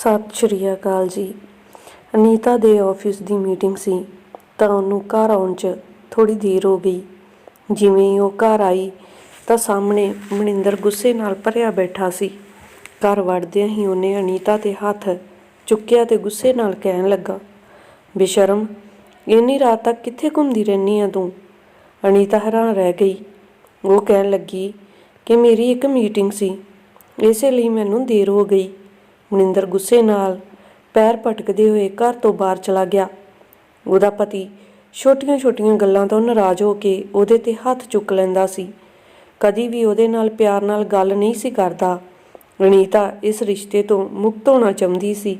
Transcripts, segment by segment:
ਸਤਿ ਸ਼੍ਰੀ ਅਕਾਲ ਜੀ। ਅਨੀਤਾ ਦੇ ਆਫਿਸ ਦੀ ਮੀਟਿੰਗ ਸੀ, ਤਾਂ ਉਹਨੂੰ ਘਰ ਆਉਣ 'ਚ ਥੋੜੀ ਦੇਰ ਹੋ ਗਈ। ਜਿਵੇਂ ਉਹ ਘਰ ਆਈ, ਤਾਂ ਸਾਹਮਣੇ ਮਨਿੰਦਰ ਗੁੱਸੇ ਨਾਲ ਭਰਿਆ ਬੈਠਾ ਸੀ। ਘਰ ਵੜਦਿਆਂ ਹੀ ਉਹਨੇ ਅਨੀਤਾ ਤੇ ਹੱਥ ਚੁੱਕਿਆ ਤੇ ਗੁੱਸੇ ਨਾਲ ਕਹਿਣ ਲੱਗਾ, ਬੇਸ਼ਰਮ, ਇੰਨੀ ਰਾਤ ਤੱਕ ਕਿੱਥੇ ਘੁੰਮਦੀ ਰਹਿਨੀ ਆ ਤੂੰ? ਅਨੀਤਾ ਹੈਰਾਨ ਰਹਿ ਗਈ। ਉਹ ਕਹਿਣ ਲੱਗੀ ਕਿ ਮੇਰੀ ਇੱਕ ਮੀਟਿੰਗ ਸੀ, ਇਸੇ ਲਈ ਮੈਨੂੰ ਦੇਰ ਹੋ ਗਈ। ਮਨਿੰਦਰ ਗੁੱਸੇ ਨਾਲ ਪੈਰ ਪਟਕਦੇ ਹੋਏ ਘਰ ਤੋਂ ਬਾਹਰ ਚਲਾ ਗਿਆ। ਉਹਦਾ ਪਤੀ ਛੋਟੀਆਂ-ਛੋਟੀਆਂ ਗੱਲਾਂ ਤੋਂ ਨਾਰਾਜ਼ ਹੋ ਕੇ ਉਹਦੇ ਤੇ ਹੱਥ ਚੁੱਕ ਲੈਂਦਾ ਸੀ। ਕਦੀ ਵੀ ਉਹਦੇ ਨਾਲ ਪਿਆਰ ਨਾਲ ਗੱਲ ਨਹੀਂ ਸੀ ਕਰਦਾ। ਅਨੀਤਾ ਇਸ ਰਿਸ਼ਤੇ ਤੋਂ ਮੁਕਤ ਹੋਣਾ ਚਾਹੁੰਦੀ ਸੀ,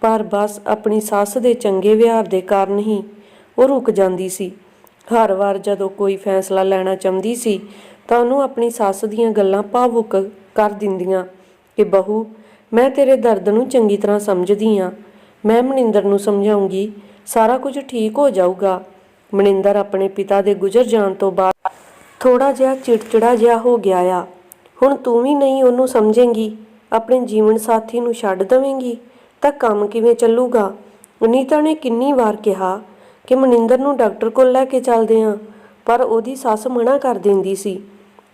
ਪਰ ਬਸ ਆਪਣੀ ਸੱਸ ਦੇ ਚੰਗੇ ਵਿਹਾਰ ਦੇ ਕਾਰਨ ਹੀ ਉਹ ਰੁਕ ਜਾਂਦੀ ਸੀ। ਹਰ ਵਾਰ ਜਦੋਂ ਕੋਈ ਫੈਸਲਾ ਲੈਣਾ ਚਾਹੁੰਦੀ ਸੀ, ਤਾਂ ਉਹਨੂੰ ਆਪਣੀ ਸੱਸ ਦੀਆਂ ਗੱਲਾਂ ਭਾਵੁਕ ਕਰ ਦਿੰਦੀਆਂ ਕਿ ਬਹੂ ਮੈਂ ਤੇਰੇ ਦਰਦ ਨੂੰ ਚੰਗੀ ਤਰ੍ਹਾਂ ਸਮਝਦੀ ਆ ਮੈਂ ਮਨਿੰਦਰ ਨੂੰ ਸਮਝਾਉਂਗੀ, ਸਾਰਾ ਕੁਝ ਠੀਕ ਹੋ ਜਾਊਗਾ। ਮਨਿੰਦਰ ਆਪਣੇ ਪਿਤਾ ਦੇ ਗੁਜ਼ਰ ਜਾਣ ਤੋਂ ਬਾਅਦ ਥੋੜਾ ਜਿਹਾ ਚਿੜਚਿੜਾ ਜਿਹਾ ਹੋ ਗਿਆ ਆ। ਹੁਣ ਤੂੰ ਵੀ ਨਹੀਂ ਉਹਨੂੰ ਸਮਝੇਂਗੀ, ਆਪਣੇ ਜੀਵਨ ਸਾਥੀ ਨੂੰ ਛੱਡ ਦਵੇਂਗੀ, ਤਾਂ ਕੰਮ ਕਿਵੇਂ ਚੱਲੂਗਾ? ਅਨੀਤਾ ਨੇ ਕਿੰਨੀ ਵਾਰ ਕਿਹਾ ਕਿ ਮਨਿੰਦਰ ਨੂੰ ਡਾਕਟਰ ਕੋਲ ਲੈ ਕੇ ਚੱਲਦੇ ਆਂ ਪਰ ਉਹਦੀ ਸੱਸ ਮਨਾ ਕਰ ਦਿੰਦੀ ਸੀ।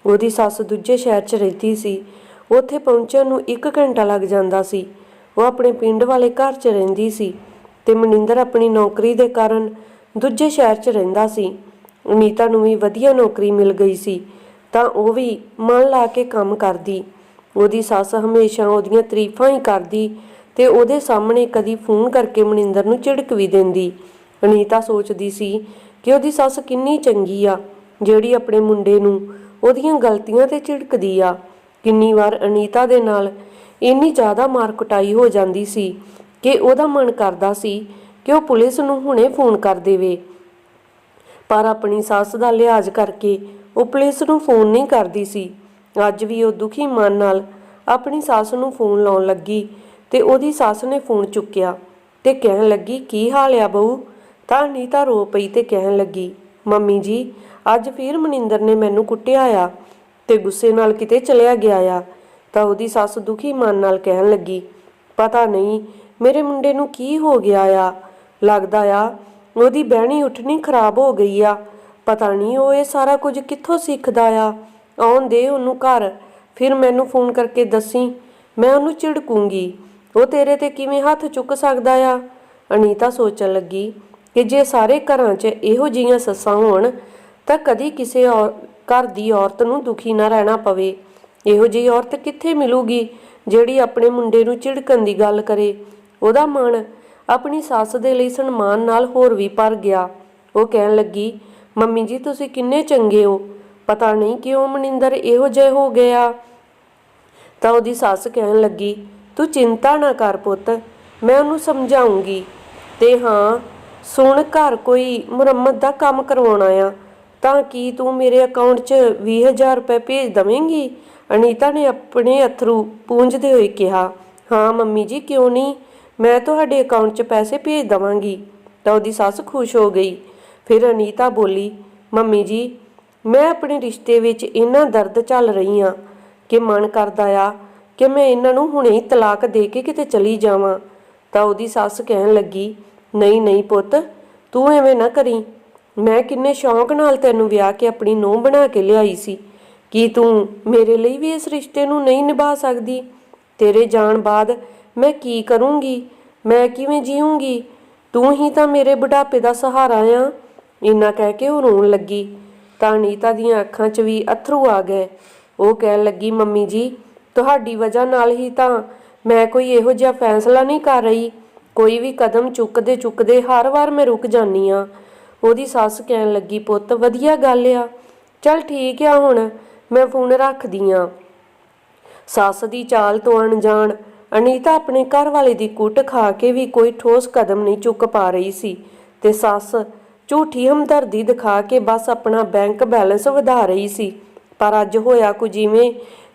ਉਹਦੀ ਸੱਸ ਦੂਜੇ ਸ਼ਹਿਰ 'ਚ ਰਹਿੰਦੀ ਸੀ। ਉੱਥੇ ਪਹੁੰਚਣ ਨੂੰ 1 ਘੰਟਾ ਲੱਗ ਜਾਂਦਾ ਸੀ। ਉਹ ਆਪਣੇ ਪਿੰਡ ਵਾਲੇ ਘਰ 'ਚ ਰਹਿੰਦੀ ਸੀ ਤੇ ਮਨਿੰਦਰ ਆਪਣੀ ਨੌਕਰੀ ਦੇ ਕਾਰਨ ਦੂਜੇ ਸ਼ਹਿਰ 'ਚ ਰਹਿੰਦਾ ਸੀ। ਅਨੀਤਾ ਨੂੰ ਵੀ ਵਧੀਆ ਨੌਕਰੀ ਮਿਲ ਗਈ ਸੀ, ਤਾਂ ਉਹ ਵੀ ਮਨ ਲਾ ਕੇ ਕੰਮ ਕਰਦੀ। ਉਹਦੀ ਸੱਸ ਹਮੇਸ਼ਾ ਉਹਦੀਆਂ ਤਾਰੀਫਾਂ ਹੀ ਕਰਦੀ ਤੇ ਉਹਦੇ ਸਾਹਮਣੇ ਕਦੀ ਫੋਨ ਕਰਕੇ ਮਨਿੰਦਰ ਨੂੰ ਝਿੜਕ ਵੀ ਦਿੰਦੀ। ਅਨੀਤਾ ਸੋਚਦੀ ਸੀ ਕਿ ਉਹਦੀ ਸੱਸ ਕਿੰਨੀ ਚੰਗੀ ਆ, ਜਿਹੜੀ ਆਪਣੇ ਮੁੰਡੇ ਨੂੰ ਉਹਦੀਆਂ ਗਲਤੀਆਂ ਤੇ ਝਿੜਕਦੀ ਆ। ਕਿੰਨੀ ਵਾਰ ਅਨੀਤਾ ਦੇ ਨਾਲ ਇੰਨੀ ਜ਼ਿਆਦਾ ਮਾਰ ਕੁਟਾਈ ਹੋ ਜਾਂਦੀ ਸੀ ਕਿ ਉਹਦਾ ਮਨ ਕਰਦਾ ਸੀ ਕਿ ਉਹ ਪੁਲਿਸ ਨੂੰ ਹੁਣੇ ਫੋਨ ਕਰ ਦੇਵੇ। ਪਰ ਆਪਣੀ ਸੱਸ ਦਾ ਲਿਹਾਜ਼ ਕਰਕੇ ਉਹ ਪੁਲਿਸ ਨੂੰ ਫੋਨ ਨਹੀਂ ਕਰਦੀ ਸੀ। ਅੱਜ ਵੀ ਉਹ ਦੁਖੀ ਮਨ ਨਾਲ ਆਪਣੀ ਸੱਸ ਨੂੰ ਫੋਨ ਲਾਉਣ ਲੱਗੀ ਤੇ ਉਹਦੀ ਸੱਸ ਨੇ ਫੋਨ ਚੁੱਕਿਆ ਤੇ ਕਹਿਣ ਲੱਗੀ, ਕੀ ਹਾਲ ਆ ਬਹੂ? ਤਾਂ ਅਨੀਤਾ ਰੋ ਪਈ ਤੇ ਕਹਿਣ ਲੱਗੀ, ਮੰਮੀ ਜੀ, ਅੱਜ ਫਿਰ ਮਨਿੰਦਰ ਨੇ ਮੈਨੂੰ ਕੁੱਟਿਆ ਆ। ਤੇ ਗੁੱਸੇ ਨਾਲ ਕਿਤੇ ਚਲਿਆ ਗਿਆ ਆ, ਤਾਂ ਉਹਦੀ ਸੱਸ ਦੁਖੀ ਮਨ ਨਾਲ ਕਹਿਣ ਲੱਗੀ, ਪਤਾ ਨਹੀਂ, ਮੇਰੇ ਮੁੰਡੇ ਨੂੰ ਕੀ ਹੋ ਗਿਆ ਆ? ਲੱਗਦਾ ਆ, ਉਹਦੀ ਬਹਿਣੀ ਉੱਠਣੀ ਖਰਾਬ ਹੋ ਗਈ ਆ। ਪਤਾ ਨਹੀਂ ਉਹ ਇਹ ਸਾਰਾ ਕੁਝ ਕਿੱਥੋਂ ਸਿੱਖਦਾ ਆ? ਆਉਣ ਦੇ ਉਹਨੂੰ ਘਰ। ਫਿਰ ਮੈਨੂੰ ਫੋਨ ਕਰਕੇ ਦੱਸੀ, ਮੈਂ ਉਹਨੂੰ ਝਿੜਕੂੰਗੀ। ਉਹ ਤੇਰੇ ਤੇ ਕਿਵੇਂ ਹੱਥ ਚੁੱਕ ਸਕਦਾ ਆ? ਅਨੀਤਾ ਸੋਚਣ ਲੱਗੀ ਕਿ ਜੇ ਸਾਰੇ ਘਰਾਂ 'ਚ ਇਹੋ ਜਿਹੀਆਂ ਸੱਸਾਂ ਹੋਣ, ਤਾਂ ਕਦੀ ਕਿਸੇ ਔਰ- ਘਰ ਦੀ ਔਰਤ ਨੂੰ ਦੁਖੀ ਨਾ ਰਹਿਣਾ ਪਵੇ। ਇਹੋ ਜਿਹੀ ਔਰਤ ਕਿੱਥੇ ਮਿਲੂਗੀ ਜਿਹੜੀ ਆਪਣੇ ਮੁੰਡੇ ਨੂੰ ਝਿੜਕਣ ਦੀ ਗੱਲ ਕਰੇ? ਉਹਦਾ ਮਨ ਆਪਣੀ ਸੱਸ ਦੇ ਲਈ ਸਨਮਾਨ ਨਾਲ ਹੋਰ ਵੀ ਭਰ ਗਿਆ। ਉਹ ਕਹਿਣ ਲੱਗੀ, ਮੰਮੀ ਜੀ, ਤੁਸੀਂ ਕਿੰਨੇ ਚੰਗੇ ਹੋ। ਪਤਾ ਨਹੀਂ ਕਿਉਂ ਮਨਿੰਦਰ ਇਹੋ ਜਿਹੇ ਹੋ ਗਿਆ? ਤਾਂ ਉਹਦੀ ਸੱਸ ਕਹਿਣ ਲੱਗੀ, ਤੂੰ ਚਿੰਤਾ ਨਾ ਕਰ ਪੁੱਤ, ਮੈਂ ਉਹਨੂੰ ਸਮਝਾਉਂਗੀ। ਤੇ ਹਾਂ, ਸੁਣ ਘਰ ਕੋਈ ਮੁਰੰਮਤ ਦਾ ਕੰਮ ਕਰਵਾਉਣਾ ਆ ਤਾਂ ਕੀ ਤੂੰ ਮੇਰੇ ਅਕਾਊਂਟ 'ਚ 20000 ਰੁਪਏ ਭੇਜ ਦਵੇਂਗੀ? ਅਨੀਤਾ ਨੇ ਆਪਣੇ ਅਥਰੂ ਪੂੰਝਦੇ ਹੋਏ ਕਿਹਾ, ਹਾਂ ਮੰਮੀ ਜੀ, ਕਿਉਂ ਨਹੀਂ? ਮੈਂ ਤੁਹਾਡੇ ਅਕਾਊਂਟ 'ਚ ਪੈਸੇ ਭੇਜ ਦਵਾਂਗੀ। ਤਾਂ ਉਹਦੀ ਸੱਸ ਖੁਸ਼ ਹੋ ਗਈ। ਫਿਰ ਅਨੀਤਾ ਬੋਲੀ, ਮੰਮੀ ਜੀ, ਮੈਂ ਆਪਣੇ ਰਿਸ਼ਤੇ ਵਿੱਚ ਇੰਨਾ ਦਰਦ ਚੱਲ ਰਹੀ ਆ ਕਿ ਮਨ ਕਰਦਾ ਆ ਕਿ ਮੈਂ ਇਹਨਾਂ ਨੂੰ ਹੁਣੇ ਹੀ ਤਲਾਕ ਦੇ ਕੇ ਕਿਤੇ ਚਲੀ ਜਾਵਾਂ। ਤਾਂ ਉਹਦੀ ਸੱਸ ਕਹਿਣ ਲੱਗੀ, ਨਹੀਂ ਨਹੀਂ ਪੁੱਤ, ਤੂੰ ਐਵੇਂ ਨਾ ਕਰੀ। ਮੈਂ ਕਿੰਨੇ ਸ਼ੌਂਕ ਨਾਲ ਤੈਨੂੰ ਵਿਆਹ ਕੇ ਆਪਣੀ ਨੂੰਹ ਬਣਾ ਕੇ ਲਿਆਈ ਸੀ। ਕੀ ਤੂੰ ਮੇਰੇ ਲਈ ਵੀ ਇਸ ਰਿਸ਼ਤੇ ਨੂੰ ਨਹੀਂ ਨਿਭਾ ਸਕਦੀ? ਤੇਰੇ ਜਾਣ ਬਾਅਦ ਮੈਂ ਕੀ ਕਰੂੰਗੀ? ਮੈਂ ਕਿਵੇਂ ਜੀਵਾਂਗੀ ਤੂੰ ਹੀ ਤਾਂ ਮੇਰੇ ਬੁਢਾਪੇ ਦਾ ਸਹਾਰਾ ਆ। ਇੰਨਾ ਕਹਿ ਕੇ ਉਹ ਰੋਣ ਲੱਗੀ। ਤਾਂ ਨੀਤਾ ਦੀਆਂ ਅੱਖਾਂ 'ਚ ਵੀ ਅਥਰੂ ਆ ਗਏ। ਉਹ ਕਹਿਣ ਲੱਗੀ, ਮੰਮੀ ਜੀ, ਤੁਹਾਡੀ ਵਜ੍ਹਾ ਨਾਲ ਹੀ ਤਾਂ ਮੈਂ ਕੋਈ ਇਹੋ ਜਿਹਾ ਫੈਸਲਾ ਨਹੀਂ ਕਰ ਰਹੀ। ਕੋਈ ਵੀ ਕਦਮ ਚੁੱਕਦੇ ਚੁੱਕਦੇ ਹਰ ਵਾਰ ਮੈਂ ਰੁਕ ਜਾਂਦੀ ਆ ਉਹਦੀ ਸੱਸ ਕਹਿਣ ਲੱਗੀ, ਪੁੱਤ, ਵਧੀਆ ਗੱਲ ਆ। ਚਲ ਠੀਕ ਆ ਹੁਣ, ਮੈਂ ਫੋਨ ਰੱਖਦੀ ਆ। ਸੱਸ ਦੀ ਚਾਲ ਤੋਂ ਅਣਜਾਣ, ਅਨੀਤਾ ਆਪਣੇ ਘਰ ਵਾਲੇ ਦੀ ਕੁੱਟ ਖਾ ਕੇ ਵੀ ਕੋਈ ਠੋਸ ਕਦਮ ਨਹੀਂ ਚੁੱਕ ਪਾ ਰਹੀ ਸੀ ਤੇ ਸੱਸ ਝੂਠੀ ਹਮਦਰਦੀ ਦਿਖਾ ਕੇ ਬਸ ਆਪਣਾ ਬੈਂਕ ਬੈਲੈਂਸ ਵਧਾ ਰਹੀ ਸੀ। ਪਰ ਅੱਜ ਹੋਇਆ ਕੁਝ ਜਿਵੇਂ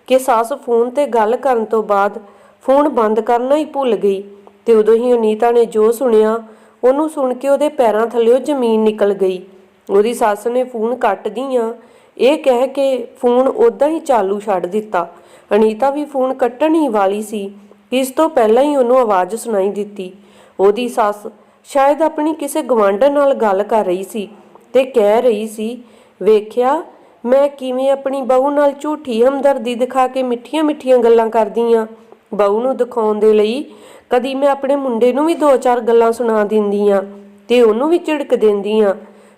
ਕਿ ਸੱਸ ਫੋਨ ਤੇ ਗੱਲ ਕਰਨ ਤੋਂ ਬਾਅਦ ਫੋਨ ਬੰਦ ਕਰਨਾ ਹੀ ਭੁੱਲ ਗਈ ਤੇ ਉਦੋਂ ਹੀ ਅਨੀਤਾ ਨੇ ਜੋ ਸੁਣਿਆ ਉਹਨੂੰ ਸੁਣ ਕੇ ਉਹਦੇ ਪੈਰਾਂ ਥੱਲੇੋਂ ਜ਼ਮੀਨ ਨਿਕਲ ਗਈ। ਉਹਦੀ ਸੱਸ ਨੇ ਫੋਨ ਕੱਟਦੀ ਆ। ਇਹ ਕਹਿ ਕੇ ਫੋਨ ਉਦਾਂ ਹੀ ਚਾਲੂ ਛੱਡ ਦਿੱਤਾ। ਅਨੀਤਾ ਵੀ ਫੋਨ ਕੱਟਣ ਹੀ ਵਾਲੀ ਸੀ। ਇਸ ਤੋਂ ਪਹਿਲਾਂ ਹੀ ਉਹਨੂੰ ਆਵਾਜ਼ ਸੁਣਾਈ ਦਿੱਤੀ। ਉਹਦੀ ਸੱਸ ਸ਼ਾਇਦ ਆਪਣੀ ਕਿਸੇ ਗਵਾਂਢਣ ਨਾਲ ਗੱਲ ਕਰ ਰਹੀ ਸੀ ਤੇ ਕਹਿ ਰਹੀ ਸੀ, ਵੇਖਿਆ, ਮੈਂ ਕਿਵੇਂ ਆਪਣੀ ਬਹੂ ਨਾਲ ਝੂਠੀ ਹਮਦਰਦੀ ਦਿਖਾ ਕੇ ਮਿੱਠੀਆਂ-ਮਿੱਠੀਆਂ ਗੱਲਾਂ ਕਰਦੀ ਆ। ਬਹੂ ਨੂੰ ਦਿਖਾਉਣ ਦੇ ਲਈ ਕਦੀ ਮੈਂ ਆਪਣੇ ਮੁੰਡੇ ਨੂੰ ਵੀ ਦੋ ਚਾਰ ਗੱਲਾਂ ਸੁਣਾ ਦਿੰਦੀ ਆ ਤੇ ਉਹਨੂੰ ਵੀ ਝਿੜਕ ਦਿੰਦੀ ਆ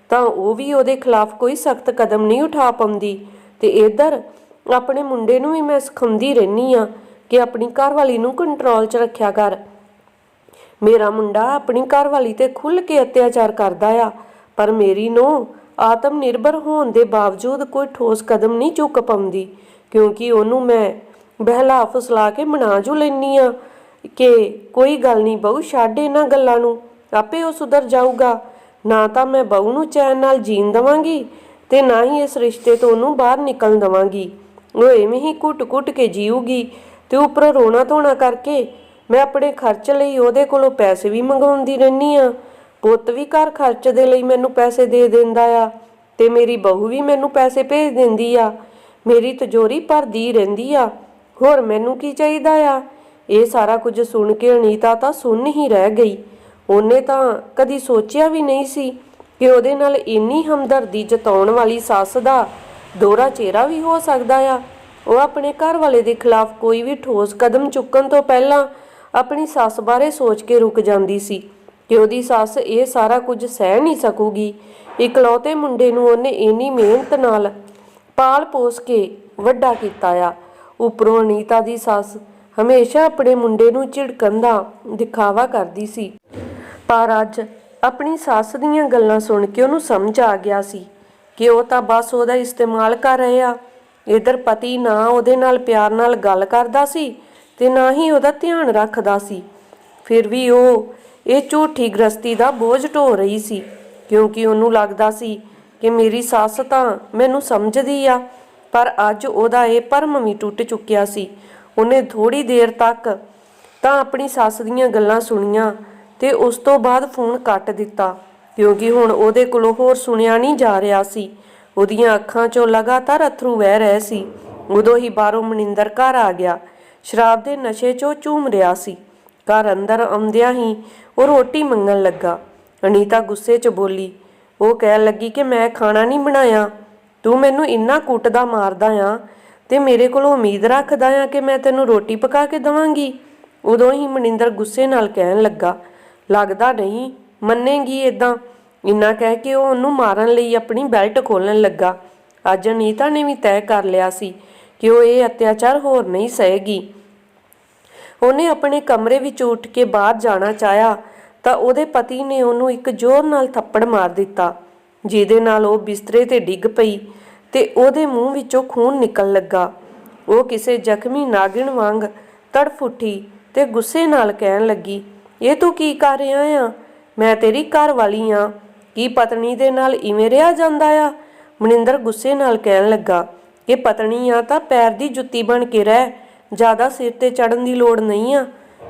ਤਾਂ ਉਹ ਵੀ ਉਹਦੇ ਖਿਲਾਫ ਕੋਈ ਸਖਤ ਕਦਮ ਨਹੀਂ ਉਠਾ ਪਾਉਂਦੀ ਤੇ ਇਧਰ ਆਪਣੇ ਮੁੰਡੇ ਨੂੰ ਵੀ ਮੈਂ ਸਿਖਾਉਂਦੀ ਰਹਿਨੀ ਆ ਕਿ ਆਪਣੀ ਘਰਵਾਲੀ ਨੂੰ ਕੰਟਰੋਲ 'ਚ ਰੱਖਿਆ ਕਰ। ਮੇਰਾ ਮੁੰਡਾ ਆਪਣੀ ਘਰਵਾਲੀ ਤੇ ਖੁੱਲ ਕੇ ਅਤਿਆਚਾਰ ਕਰਦਾ ਆ, ਪਰ ਮੇਰੀ ਨੂੰ ਆਤਮ ਨਿਰਭਰ ਹੋਣ ਦੇ ਬਾਵਜੂਦ ਕੋਈ ਠੋਸ ਕਦਮ ਨਹੀਂ ਚੁੱਕ ਪਾਉਂਦੀ, ਕਿਉਂਕਿ ਉਹਨੂੰ ਮੈਂ ਬਹਿਲਾ ਫਸਲਾ ਕੇ ਮਨਾ ਜੂ ਲੈਨੀ ਆ। ਕਿ ਕੋਈ ਗੱਲ ਨਹੀਂ ਬਹੂ, ਛੱਡ ਇਹਨਾਂ ਗੱਲਾਂ ਨੂੰ। ਆਪੇ ਉਹ ਸੁਧਰ ਜਾਊਗਾ। ਨਾ ਤਾਂ ਮੈਂ ਬਹੂ ਨੂੰ ਚੈਨ ਨਾਲ ਜੀਣ ਦਵਾਂਗੀ ਤੇ ਨਾ ਹੀ ਇਸ ਰਿਸ਼ਤੇ ਤੋਂ ਉਹਨੂੰ ਬਾਹਰ ਨਿਕਲਣ ਦਵਾਂਗੀ। ਉਹ ਐਵੇਂ ਹੀ ਕੁੱਟ-ਕੁੱਟ ਕੇ ਜੀਊਗੀ ਤੇ ਉੱਪਰੋਂ ਰੋਣਾ ਧੋਣਾ ਕਰਕੇ ਮੈਂ ਆਪਣੇ ਖਰਚ ਲਈ ਉਹਦੇ ਕੋਲੋਂ ਪੈਸੇ ਵੀ ਮੰਗਵਾਉਂਦੀ ਰਹਿਨੀ ਆ। ਪੁੱਤ ਵੀ ਘਰ ਖਰਚ ਦੇ ਲਈ ਮੈਨੂੰ ਪੈਸੇ ਦੇ ਦਿੰਦਾ ਆ ਤੇ ਮੇਰੀ ਬਹੂ ਵੀ ਮੈਨੂੰ ਪੈਸੇ ਭੇਜ ਦਿੰਦੀ ਆ। ਮੇਰੀ ਤਜੋਰੀ ਭਰਦੀ ਰਹਿੰਦੀ ਆ। ਹੋਰ ਮੈਨੂੰ ਕੀ ਚਾਹੀਦਾ ਆ? ਇਹ ਸਾਰਾ ਕੁਝ ਸੁਣ ਕੇ ਅਨੀਤਾ ਤਾਂ ਸੁਣ ਹੀ ਰਹਿ ਗਈ। ਉਹਨੇ ਤਾਂ ਕਦੀ ਸੋਚਿਆ ਵੀ ਨਹੀਂ ਸੀ ਕਿ ਉਹਦੇ ਨਾਲ ਇੰਨੀ ਹਮਦਰਦੀ ਜਤਾਉਣ ਵਾਲੀ ਸੱਸ ਦਾ ਦੋਹਰਾ ਚਿਹਰਾ ਵੀ ਹੋ ਸਕਦਾ ਆ। ਉਹ ਆਪਣੇ ਘਰ ਵਾਲੇ ਦੇ ਖਿਲਾਫ ਕੋਈ ਵੀ ਠੋਸ ਕਦਮ ਚੁੱਕਣ ਤੋਂ ਪਹਿਲਾਂ ਆਪਣੀ ਸੱਸ ਬਾਰੇ ਸੋਚ ਕੇ ਰੁਕ ਜਾਂਦੀ ਸੀ ਕਿ ਉਹਦੀ ਸੱਸ ਇਹ ਸਾਰਾ ਕੁਝ ਸਹਿ ਨਹੀਂ ਸਕੂਗੀ। ਇਕਲੌਤੇ ਮੁੰਡੇ ਨੂੰ ਉਹਨੇ ਇੰਨੀ ਮਿਹਨਤ ਨਾਲ ਪਾਲ ਪੋਸ ਕੇ ਵੱਡਾ ਕੀਤਾ ਆ। ਉੱਪਰੋਂ ਅਨੀਤਾ ਦੀ ਸੱਸ ਹਮੇਸ਼ਾ ਆਪਣੇ ਮੁੰਡੇ ਨੂੰ ਝਿੜਕਣ ਦਾ ਦਿਖਾਵਾ ਕਰਦੀ ਸੀ। ਪਰ ਅੱਜ ਆਪਣੀ ਸੱਸ ਦੀਆਂ ਗੱਲਾਂ ਸੁਣ ਕੇ ਉਹਨੂੰ ਸਮਝ ਆ ਗਿਆ ਸੀ ਕਿ ਉਹ ਤਾਂ ਬਸ ਉਹਦਾ ਇਸਤੇਮਾਲ ਕਰ ਰਹੇ ਆ। ਇਧਰ ਪਤੀ ਨਾ ਉਹਦੇ ਨਾਲ ਪਿਆਰ ਨਾਲ ਗੱਲ ਕਰਦਾ ਸੀ ਤੇ ਨਾ ਹੀ ਉਹਦਾ ਧਿਆਨ ਰੱਖਦਾ ਸੀ। ਫਿਰ ਵੀ ਉਹ ਇਹ ਝੂਠੀ ਗ੍ਰਸਤੀ ਦਾ ਬੋਝ ਢੋ ਰਹੀ ਸੀ ਕਿਉਂਕਿ ਉਹਨੂੰ ਲੱਗਦਾ ਸੀ ਕਿ ਮੇਰੀ ਸੱਸ ਤਾਂ ਮੈਨੂੰ ਸਮਝਦੀ ਆ। ਪਰ ਅੱਜ ਉਹਦਾ ਇਹ ਭਰਮ ਵੀ ਟੁੱਟ ਚੁੱਕਿਆ ਸੀ। ਉਹਨੇ ਥੋੜੀ ਦੇਰ ਤੱਕ ਤਾਂ ਆਪਣੀ ਸੱਸ ਦੀਆਂ ਗੱਲਾਂ ਸੁਣੀਆਂ ਤੇ ਉਸ ਤੋਂ ਬਾਅਦ ਫੋਨ ਕੱਟ ਦਿੱਤਾ, ਕਿਉਂਕਿ ਹੁਣ ਉਹਦੇ ਕੋਲੋਂ ਹੋਰ ਸੁਣਿਆ ਨਹੀਂ ਜਾ ਰਿਹਾ ਸੀ। ਉਹਦੀਆਂ ਅੱਖਾਂ 'ਚੋਂ ਲਗਾਤਾਰ ਅਥਰੂ ਵਹਿ ਰਹੇ ਸੀ। ਉਦੋਂ ਹੀ ਬਾਹਰੋਂ ਮਨਿੰਦਰ ਘਰ ਆ ਗਿਆ। ਸ਼ਰਾਬ ਦੇ ਨਸ਼ੇ 'ਚੋਂ ਝੂਮ ਰਿਹਾ ਸੀ। ਘਰ ਅੰਦਰ ਆਉਂਦਿਆਂ ਹੀ ਉਹ ਰੋਟੀ ਮੰਗਣ ਲੱਗਾ। ਅਨੀਤਾ ਗੁੱਸੇ 'ਚ ਬੋਲੀ, ਉਹ ਕਹਿਣ ਲੱਗੀ ਕਿ ਮੈਂ ਖਾਣਾ ਨਹੀਂ ਬਣਾਇਆ। ਤੂੰ ਮੈਨੂੰ ਇੰਨਾ ਕੁੱਟਦਾ ਮਾਰਦਾ ਆ ਤੇ ਮੇਰੇ ਕੋਲੋਂ ਉਮੀਦ ਰੱਖਦਾ ਆ ਕਿ ਮੈਂ ਤੈਨੂੰ ਰੋਟੀ ਪਕਾ ਕੇ ਦਵਾਂਗੀ। ਉਦੋਂ ਹੀ ਮਨਿੰਦਰ ਗੁੱਸੇ ਨਾਲ ਕਹਿਣ ਲੱਗਾ, ਲੱਗਦਾ ਨਹੀਂ, ਮੰਨੇਗੀ ਇਦਾਂ ਇੰਨਾ ਕਹਿ ਕੇ ਉਹ ਉਹਨੂੰ ਮਾਰਨ ਲਈ ਆਪਣੀ ਬੈਲਟ ਖੋਲਣ ਲੱਗਾ। ਅੱਜ ਅਨੀਤਾ ਨੇ ਵੀ ਤੈਅ ਕਰ ਲਿਆ ਸੀ ਕਿ ਉਹ ਇਹ ਅਤਿਆਚਾਰ ਹੋਰ ਨਹੀਂ ਸਹੇਗੀ। ਉਹਨੇ ਆਪਣੇ ਕਮਰੇ ਵਿੱਚ ਉੱਠ ਕੇ ਬਾਹਰ ਜਾਣਾ ਚਾਹਿਆ ਤਾਂ ਉਹਦੇ ਪਤੀ ਨੇ ਉਹਨੂੰ ਇੱਕ ਜ਼ੋਰ ਨਾਲ ਥੱਪੜ ਮਾਰ ਦਿੱਤਾ। ਜਿਹਦੇ ਨਾਲ ਉਹ ਬਿਸਤਰੇ ਤੇ ਡਿੱਗ ਪਈ ਤੇ ਉਹਦੇ ਮੂੰਹ ਵਿੱਚੋਂ ਖੂਨ ਨਿਕਲਣ ਲੱਗਾ। ਉਹ ਕਿਸੇ ਜ਼ਖਮੀ ਨਾਗਿਣ ਵਾਂਗ ਤੜਫ ਉੱਠੀ ਤੇ ਗੁੱਸੇ ਨਾਲ ਕਹਿਣ ਲੱਗੀ, ਇਹ ਤੂੰ ਕੀ ਕਰ ਰਿਹਾ ਆ? ਮੈਂ ਤੇਰੀ ਘਰ ਵਾਲੀ ਆ। ਕੀ ਪਤਨੀ ਦੇ ਨਾਲ ਇਵੇਂ ਰਿਹਾ ਜਾਂਦਾ ਆ? ਮਨਿੰਦਰ ਗੁੱਸੇ ਨਾਲ ਕਹਿਣ ਲੱਗਾ ਕਿ ਪਤਨੀ ਆ ਤਾਂ ਪੈਰ ਦੀ ਜੁੱਤੀ ਬਣ ਕੇ ਰਹਿ। ਜ਼ਿਆਦਾ ਸਿਰ ਤੇ ਚੜਨ ਦੀ ਲੋੜ ਨਹੀਂ ਆ।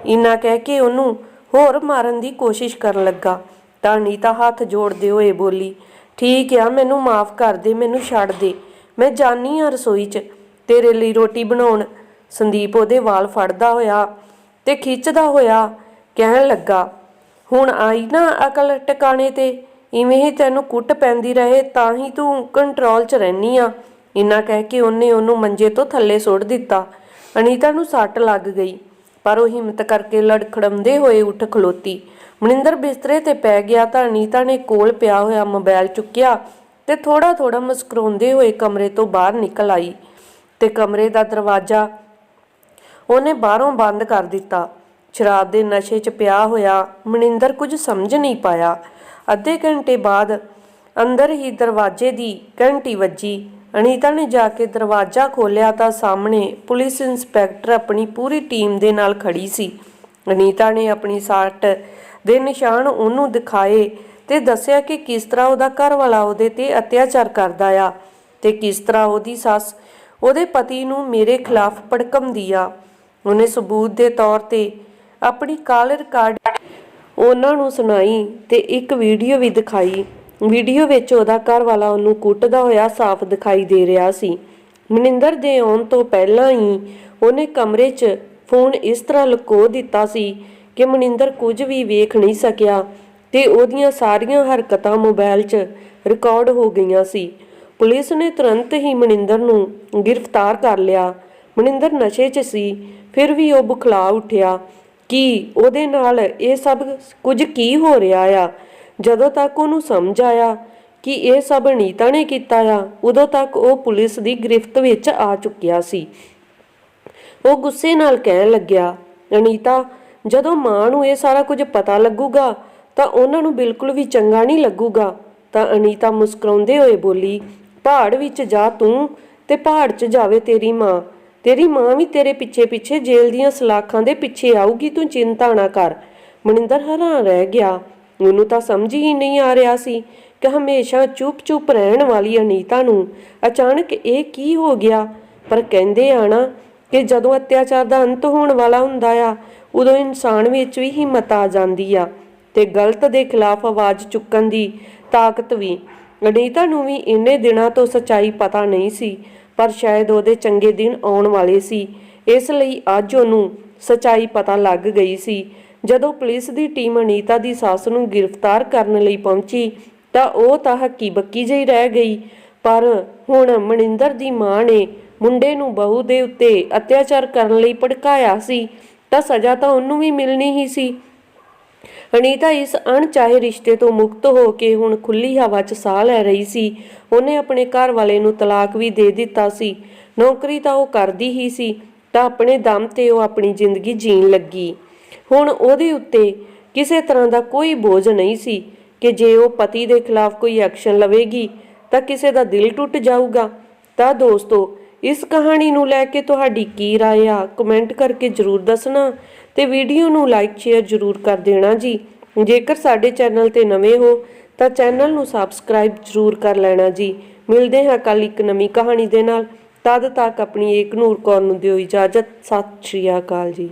ਇੰਨਾ ਕਹਿ ਕੇ ਉਹਨੂੰ ਹੋਰ ਮਾਰਨ ਦੀ ਕੋਸ਼ਿਸ਼ ਕਰਨ ਲੱਗਾ। ਤਾਂ ਅਨੀਤਾ ਹੱਥ ਜੋੜਦੇ ਹੋਏ ਬੋਲੀ ਠੀਕ ਆ, ਮੈਨੂੰ ਮਾਫ ਕਰ ਦੇ, ਮੈਨੂੰ ਛੱਡ ਦੇ। ਮੈਂ ਜਾਨੀ ਆ ਰਸੋਈ 'ਚ, ਤੇਰੇ ਲਈ ਰੋਟੀ ਬਣਾਉਣ। ਸੰਦੀਪ ਉਹਦੇ ਵਾਲ ਫੜਦਾ ਹੋਇਆ ਤੇ ਖਿੱਚਦਾ ਹੋਇਆ ਕਹਿਣ ਲੱਗਾ, ਹੁਣ ਆਈ ਨਾ ਅਕਲ ਟਿਕਾਣੇ ਤੇ, ਇਵੇਂ ਹੀ ਤੈਨੂੰ ਕੁੱਟ ਪੈਂਦੀ ਰਹੇ, ਤਾਂ ਹੀ ਤੂੰ ਕੰਟਰੋਲ 'ਚ ਰਹਿਨੀ ਆ। ਇੰਨਾ ਕਹਿ ਕੇ ਉਹਨੇ ਉਹਨੂੰ ਮੰਜੇ ਤੋਂ ਥੱਲੇ ਸੁੱਟ ਦਿੱਤਾ। ਅਨੀਤਾ ਨੂੰ ਸੱਟ ਲੱਗ ਗਈ। ਪਰ ਉਹ ਹਿੰਮਤ ਕਰਕੇ ਲੜਖੜਮਦੇ ਹੋਏ ਉੱਠ ਖਲੋਤੀ। ਮਨਿੰਦਰ ਬਿਸਤਰੇ ਤੇ ਪੈ ਗਿਆ ਤਾਂ ਅਨੀਤਾ ਨੇ ਕੋਲ ਪਿਆ ਹੋਇਆ ਮੋਬਾਈਲ ਚੁੱਕਿਆ ਤੇ ਥੋੜਾ ਥੋੜਾ ਮੁਸਕਰਾਉਂਦੇ ਹੋਏ ਕਮਰੇ ਤੋਂ ਬਾਹਰ ਨਿਕਲ ਆਈ ਤੇ ਕਮਰੇ ਦਾ ਦਰਵਾਜ਼ਾ ਉਹਨੇ ਬਾਹਰੋਂ ਬੰਦ ਕਰ ਦਿੱਤਾ। ਸ਼ਰਾਬ ਦੇ ਨਸ਼ੇ 'ਚ ਪਿਆ ਹੋਇਆ ਮਨਿੰਦਰ ਕੁਝ ਸਮਝ ਨਹੀਂ ਪਾਇਆ। ਅੱਧੇ ਘੰਟੇ ਬਾਅਦ ਅੰਦਰ ਹੀ ਦਰਵਾਜ਼ੇ ਦੀ ਘੰਟੀ ਵੱਜੀ। ਅਨੀਤਾ ਨੇ ਜਾ ਕੇ ਦਰਵਾਜ਼ਾ ਖੋਲ੍ਹਿਆ ਤਾਂ ਸਾਹਮਣੇ ਪੁਲਿਸ ਇੰਸਪੈਕਟਰ ਆਪਣੀ ਪੂਰੀ ਟੀਮ ਦੇ ਨਾਲ ਖੜੀ ਸੀ। ਅਨੀਤਾ ਨੇ ਆਪਣੀ ਸੱਟ ਦੇ ਨਿਸ਼ਾਨ ਉਹਨੂੰ ਦਿਖਾਏ ਤੇ ਦੱਸਿਆ ਕਿ ਕਿਸ ਤਰ੍ਹਾਂ ਉਹਦਾ ਘਰ ਵਾਲਾ ਉਹਦੇ ਤੇ ਅਤਿਆਚਾਰ ਕਰਦਾ ਆ ਤੇ ਕਿਸ ਤਰ੍ਹਾਂ ਉਹਦੀ ਸੱਸ ਉਹਦੇ ਪਤੀ ਨੂੰ ਮੇਰੇ ਖਿਲਾਫ ਭੜਕਮਦੀ ਆ। ਉਹਨੇ ਸਬੂਤ ਦੇ ਤੌਰ ਤੇ ਆਪਣੀ ਕਾਲ ਰਿਕਾਰਡ ਉਹਨਾਂ ਨੂੰ ਸੁਣਾਈ ਤੇ ਇੱਕ ਵੀਡੀਓ ਵੀ ਦਿਖਾਈ। ਵੀਡੀਓ ਵਿੱਚ ਉਹਦਾ ਘਰ ਵਾਲਾ ਉਹਨੂੰ ਕੁੱਟਦਾ ਹੋਇਆ ਸਾਫ਼ ਦਿਖਾਈ ਦੇ ਰਿਹਾ ਸੀ। ਮਨਿੰਦਰ ਦੇ ਆਉਣ ਤੋਂ ਪਹਿਲਾਂ ਹੀ ਉਹਨੇ ਕਮਰੇ 'ਚ ਫੋਨ ਇਸ ਤਰ੍ਹਾਂ ਲੁਕੋ ਦਿੱਤਾ ਸੀ ਕਿ ਮਨਿੰਦਰ ਕੁਝ ਵੀ ਵੇਖ ਨਹੀਂ ਸਕਿਆ ਤੇ ਉਹਦੀਆਂ ਸਾਰੀਆਂ ਹਰਕਤਾਂ ਮੋਬਾਈਲ 'ਚ ਰਿਕਾਰਡ ਹੋ ਗਈਆਂ ਸੀ। ਪੁਲਿਸ ਨੇ ਤੁਰੰਤ ਹੀ ਮਨਿੰਦਰ ਨੂੰ ਗ੍ਰਿਫਤਾਰ ਕਰ ਲਿਆ। ਮਨਿੰਦਰ ਨਸ਼ੇ 'ਚ ਸੀ, ਫਿਰ ਵੀ ਉਹ ਬੁਖਲਾ ਉੱਠਿਆ ਕਿ ਉਹਦੇ ਨਾਲ ਇਹ ਸਭ ਕੁਝ ਕੀ ਹੋ ਰਿਹਾ ਆ? ਜਦੋਂ ਤੱਕ ਉਹਨੂੰ ਸਮਝ ਆਇਆ ਕਿ ਇਹ ਸਭ ਅਨੀਤਾ ਨੇ ਕੀਤਾ ਆ, ਉਦੋਂ ਤੱਕ ਉਹ ਪੁਲਿਸ ਦੀ ਗ੍ਰਿਫਤ ਵਿੱਚ ਆ ਚੁੱਕਿਆ ਸੀ। ਉਹ ਗੁੱਸੇ ਨਾਲ ਕਹਿਣ ਲੱਗਿਆ, ਅਨੀਤਾ, ਜਦੋਂ ਮਾਂ ਨੂੰ ਇਹ ਸਾਰਾ ਕੁਝ ਪਤਾ ਲੱਗੂਗਾ, ਤਾਂ ਉਹਨਾਂ ਨੂੰ ਬਿਲਕੁਲ ਵੀ ਚੰਗਾ ਨਹੀਂ ਲੱਗੂਗਾ। ਤਾਂ ਅਨੀਤਾ ਮੁਸਕਰਾਉਂਦੇ ਹੋਏ ਬੋਲੀ ਪਹਾੜ ਵਿੱਚ ਜਾ ਤੂੰ ਤੇ ਪਹਾੜ 'ਚ ਜਾਵੇ ਤੇਰੀ ਮਾਂ। ਤੇਰੀ ਮਾਂ ਵੀ ਤੇਰੇ ਪਿੱਛੇ ਪਿੱਛੇ ਜੇਲ੍ਹ ਦੀਆਂ ਸਲਾਖਾਂ ਦੇ ਪਿੱਛੇ ਆਊਗੀ, ਤੂੰ ਚਿੰਤਾ ਨਾ ਕਰ। ਮਨਿੰਦਰ ਹੈਰਾਨ ਰਹਿ ਗਿਆ। ਉਹਨੂੰ ਤਾਂ ਸਮਝ ਹੀ ਨਹੀਂ ਆ ਰਿਹਾ ਸੀ ਕਿ ਹਮੇਸ਼ਾ ਚੁੱਪ-ਚੁੱਪ ਰਹਿਣ ਵਾਲੀ ਅਨੀਤਾ ਨੂੰ ਅਚਾਨਕ ਇਹ ਕੀ ਹੋ ਗਿਆ? ਪਰ ਕਹਿੰਦੇ ਆ ਨਾ ਕਿ ਜਦੋਂ ਅਤਿਆਚਾਰ ਦਾ ਅੰਤ ਹੋਣ ਵਾਲਾ ਹੁੰਦਾ ਆ, ਉਦੋਂ ਇਨਸਾਨ ਵਿੱਚ ਵੀ ਹਿੰਮਤ ਆ ਜਾਂਦੀ ਆ ਤੇ ਗਲਤ ਦੇ ਖਿਲਾਫ ਆਵਾਜ਼ ਚੁੱਕਣ ਦੀ ਤਾਕਤ ਵੀ। ਅਨੀਤਾ ਨੂੰ ਵੀ ਇੰਨੇ ਦਿਨਾਂ ਤੋਂ ਸੱਚਾਈ ਪਤਾ ਨਹੀਂ ਸੀ, ਪਰ ਸ਼ਾਇਦ ਉਹਦੇ ਚੰਗੇ ਦਿਨ ਆਉਣ ਵਾਲੇ ਸੀ। ਇਸ ਲਈ ਅੱਜ ਉਹਨੂੰ ਸੱਚਾਈ ਪਤਾ ਲੱਗ ਗਈ ਸੀ ਜਦੋਂ ਪੁਲਿਸ ਦੀ ਟੀਮ ਅਨੀਤਾ ਦੀ ਸੱਸ ਨੂੰ ਗ੍ਰਿਫਤਾਰ ਕਰਨ ਲਈ ਪਹੁੰਚੀ, ਤਾਂ ਉਹ ਤਾਂ ਹੱਕੀ ਬੱਕੀ ਜਿਹੀ ਰਹਿ ਗਈ। ਪਰ ਹੁਣ ਮਨਿੰਦਰ ਦੀ ਮਾਂ ਨੇ ਮੁੰਡੇ ਨੂੰ ਬਹੂ ਦੇ ਉੱਤੇ ਅਤਿਆਚਾਰ ਕਰਨ ਲਈ ਭੜਕਾਇਆ ਸੀ, ਤਾਂ ਸਜ਼ਾ ਤਾਂ ਉਹਨੂੰ ਵੀ ਮਿਲਣੀ ਹੀ ਸੀ। ਅਨੀਤਾ ਇਸ ਅਣਚਾਹੇ ਰਿਸ਼ਤੇ ਤੋਂ ਮੁਕਤ ਹੋ ਕੇ ਹੁਣ ਖੁੱਲੀ ਹਵਾ 'ਚ ਸਾਹ ਲੈ ਰਹੀ ਸੀ। ਉਹਨੇ ਆਪਣੇ ਘਰ ਵਾਲੇ ਨੂੰ ਤਲਾਕ ਵੀ ਦੇ ਦਿੱਤਾ ਸੀ। ਨੌਕਰੀ ਤਾਂ ਉਹ ਕਰਦੀ ਹੀ ਸੀ, ਤਾਂ ਆਪਣੇ ਦਮ ਤੇ ਉਹ ਆਪਣੀ ਜ਼ਿੰਦਗੀ ਜੀਣ ਲੱਗੀ। ਹੁਣ ਉਹਦੇ ਉੱਤੇ ਕਿਸੇ ਤਰ੍ਹਾਂ ਦਾ ਕੋਈ ਬੋਝ ਨਹੀਂ ਸੀ ਕਿ ਜੇ ਉਹ ਪਤੀ ਦੇ ਖਿਲਾਫ ਕੋਈ ਐਕਸ਼ਨ ਲਵੇਗੀ ਤਾਂ ਕਿਸੇ ਦਾ ਦਿਲ ਟੁੱਟ ਜਾਊਗਾ ਤਾਂ ਦੋਸਤੋ ਇਸ ਕਹਾਣੀ ਨੂੰ ਲੈ ਕੇ ਤੁਹਾਡੀ ਕੀ رائے ਆ ਕਮੈਂਟ ਕਰਕੇ ਜਰੂਰ ਦੱਸਣਾ ਤੇ ਵੀਡੀਓ ਨੂੰ ਲਾਈਕ ਸ਼ੇਅਰ ਜਰੂਰ ਕਰ ਦੇਣਾ ਜੀ ਜੇਕਰ ਸਾਡੇ ਚੈਨਲ ਤੇ ਨਵੇਂ ਹੋ ਤਾਂ ਚੈਨਲ ਨੂੰ ਸਬਸਕ੍ਰਾਈਬ ਜਰੂਰ ਕਰ ਲੈਣਾ ਜੀ ਮਿਲਦੇ ਹਾਂ ਕੱਲ ਇੱਕ ਨਵੀਂ ਕਹਾਣੀ ਦੇ ਨਾਲ ਤਦ ਤੱਕ ਆਪਣੀ ਏਕ ਨੂਰ ਕੌਰ ਨੂੰ ਦਿਓ ਇਜਾਜ਼ਤ ਸਤਿ ਸ਼੍ਰੀ ਅਕਾਲ ਜੀ